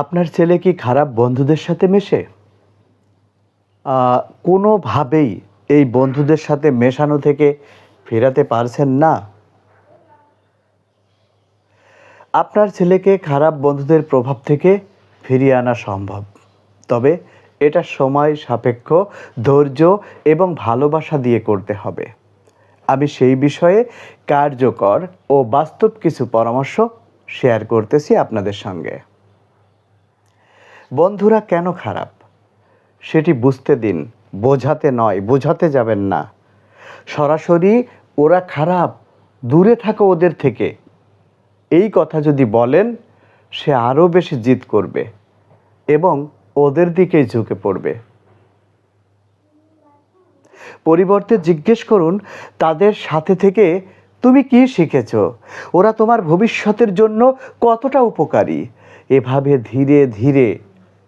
আপনার ছেলে কি খারাপ বন্ধুদের সাথে মেশে? কোনোভাবেই এই বন্ধুদের সাথে মেশানো থেকে ফেরাতে পারছেন না। আপনার ছেলেকে খারাপ বন্ধুদের প্রভাব থেকে ফিরিয়ে আনা সম্ভব। তবে এটা সময় সাপেক্ষ, ধৈর্য এবং ভালোবাসা দিয়ে করতে হবে। আমি সেই বিষয়ে কার্যকর ও বাস্তব কিছু পরামর্শ শেয়ার করতেছি আপনাদের সঙ্গে। বন্ধুরা কেন খারাপ? সেটি বুঝতে দিন, বোঝাতে নয়, বোঝাতে যাবেন না। সরাসরি ওরা খারাপ, দূরে থাকো ওদের থেকে। এই কথা যদি বলেন, সে আরও বেশি জিদ করবে এবং ওদের দিকেই ঝুঁকে পড়বে। পরিবর্তে জিজ্ঞেস করুন, তাদের সাথে থেকে তুমি কি শিখেছ? ওরা তোমার ভবিষ্যতের জন্য কতটা উপকারী? এভাবে ধীরে ধীরে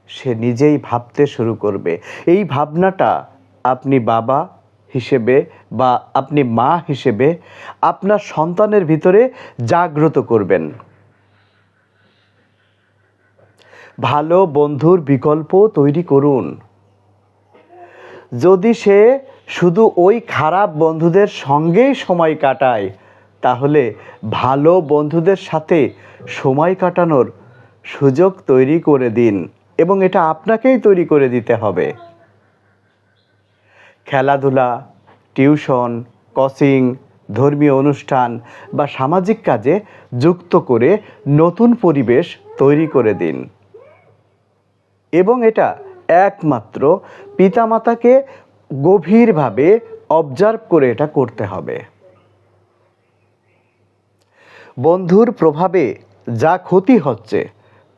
সে নিজেই ভাবতে শুরু করবে। এই ভাবনাটা আপনি বাবা হিসেবে বা আপনি মা হিসেবে আপনার সন্তানের ভিতরে জাগ্রত করবেন। ভালো বন্ধুর বিকল্প তৈরি করুন। যদি সে শুধু ওই খারাপ বন্ধুদের সঙ্গেই সময় কাটায়, তাহলে ভালো বন্ধুদের সাথে সময় কাটানোর সুযোগ তৈরি করে দিন। এবং এটা আপনাকেই তৈরি করে দিতে হবে। খেলাধুলা, টিউশন, কোচিং, ধর্মীয় অনুষ্ঠান বা সামাজিক কাজে যুক্ত করে নতুন পরিবেশ তৈরি করে দিন। এবং এটা একমাত্র পিতামাতাকে গভীরভাবে অবজার্ভ করে এটা করতে হবে। বন্ধুর প্রভাবে যা ক্ষতি হচ্ছে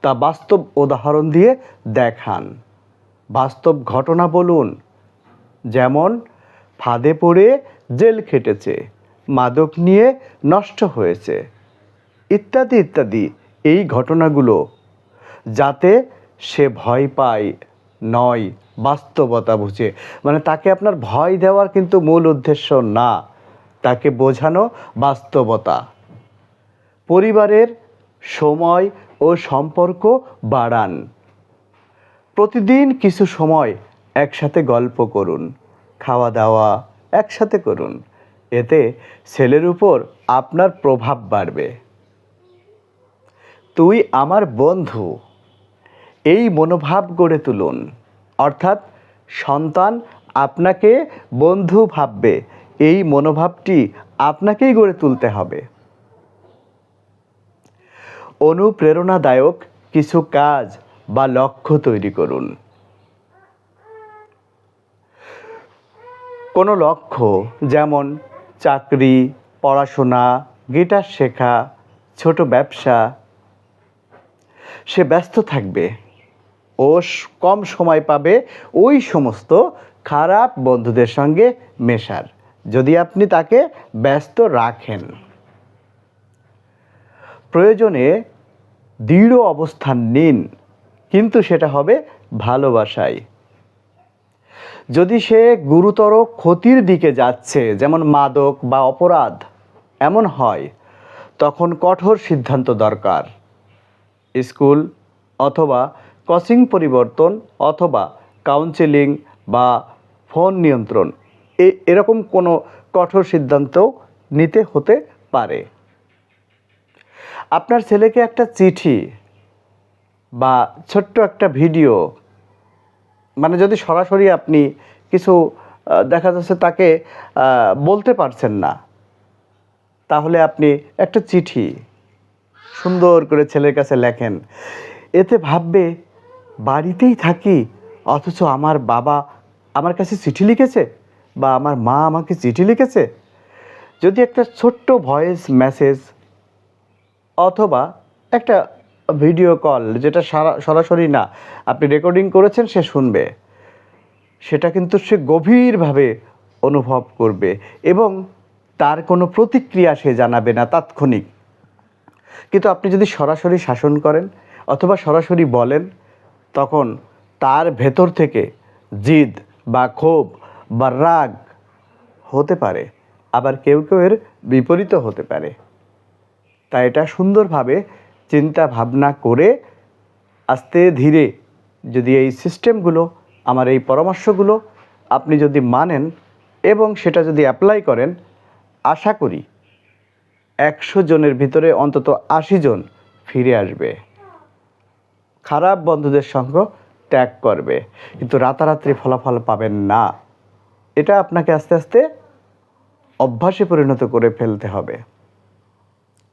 তা বাস্তব উদাহরণ দিয়ে দেখান। বাস্তব ঘটনা বলুন, যেমন, ফাঁদে পড়ে জেল খেটেছে, মাদক নিয়ে নষ্ট হয়েছে, ইত্যাদি ইত্যাদি এই ঘটনাগুলো, যাতে সে ভয় পায়, নয় বাস্তবতা বুঝে। মানে তাকে আপনার ভয় দেওয়ার কিন্তু মূল উদ্দেশ্য না, তাকে বোঝানো বাস্তবতা। পরিবারের সময় ও সম্পর্ক বাড়ান। প্রতিদিন কিছু সময় একসাথে গল্প করুন, খাওয়া দাওয়া একসাথে করুন। এতে ছেলের উপর আপনার প্রভাব বাড়বে। তুই আমার বন্ধু। এই মনোভাব গড়ে তুলুন। অর্থাৎ সন্তান আপনাকে বন্ধু ভাববে। এই মনোভাবটি আপনাকেই গড়ে তুলতে হবে। অনুপ্রেরণাদায়ক কিছু কাজ বা লক্ষ্য তৈরি করুন। কোনো লক্ষ্য যেমন চাকরি, পড়াশোনা, গিটার শেখা, ছোট ব্যবসা, সে ব্যস্ত থাকবে। ও কম সময় পাবে ওই সমস্ত খারাপ বন্ধুদের সঙ্গে মেশার। যদি আপনি তাকে ব্যস্ত রাখেন। প্রয়োজনে দৃঢ় অবস্থান নিন, কিন্তু সেটা হবে ভালোবাসায়। যদি সে গুরুতর ক্ষতির দিকে যাচ্ছে, যেমন মাদক বা অপরাধ, এমন হয়, তখন কঠোর সিদ্ধান্ত দরকার। স্কুল অথবা কোচিং পরিবর্তন অথবা কাউন্সেলিং বা ফোন নিয়ন্ত্রণ এরকম কোনো কঠোর সিদ্ধান্ত নিতে হতে পারে। আপনার ছেলেকে একটা চিঠি বা ছোট্ট একটা ভিডিও মানে যদি সরাসরি আপনি কিছু দেখা যাচ্ছে তাকে বলতে পারছেন না, তাহলে আপনি একটা চিঠি সুন্দর করে ছেলের কাছে লেখেন। এতে ভাববে, বাড়িতেই থাকি, অথচ আমার বাবা আমার কাছে চিঠি লিখেছে বা আমার মা আমাকে চিঠি লিখেছে। যদি একটা ছোট্ট ভয়েস মেসেজ অথবা একটা ভিডিও কল যেটা সারা- সরাসরি না, আপনি রেকর্ডিং করেছেন, সে শুনবে। সেটা কিন্তু সে গভীরভাবে অনুভব করবে এবং তার কোনো প্রতিক্রিয়া সে জানাবে না তাৎক্ষণিক। কিন্তু আপনি যদি সরাসরি শাসন করেন অথবা সরাসরি বলেন, তখন তার ভেতর থেকে জিদ বা ক্ষোভ বা রাগ হতে পারে। আবার কেউ কেউ এর বিপরীত হতে পারে। তাই এটা সুন্দরভাবে চিন্তা ভাবনা করে আস্তে ধীরে যদি এই সিস্টেমগুলো, আমার এই পরামর্শগুলো আপনি যদি মানেন এবং সেটা যদি অ্যাপ্লাই করেন, আশা করি একশো জনের ভিতরে অন্তত আশি জন ফিরে আসবে। খারাপ বন্ধুদের সঙ্গ ত্যাগ করবে, কিন্তু রাতারাত্রি ফলাফল পাবেন না। এটা আপনাকে আস্তে আস্তে অভ্যাসে পরিণত করে ফেলতে হবে।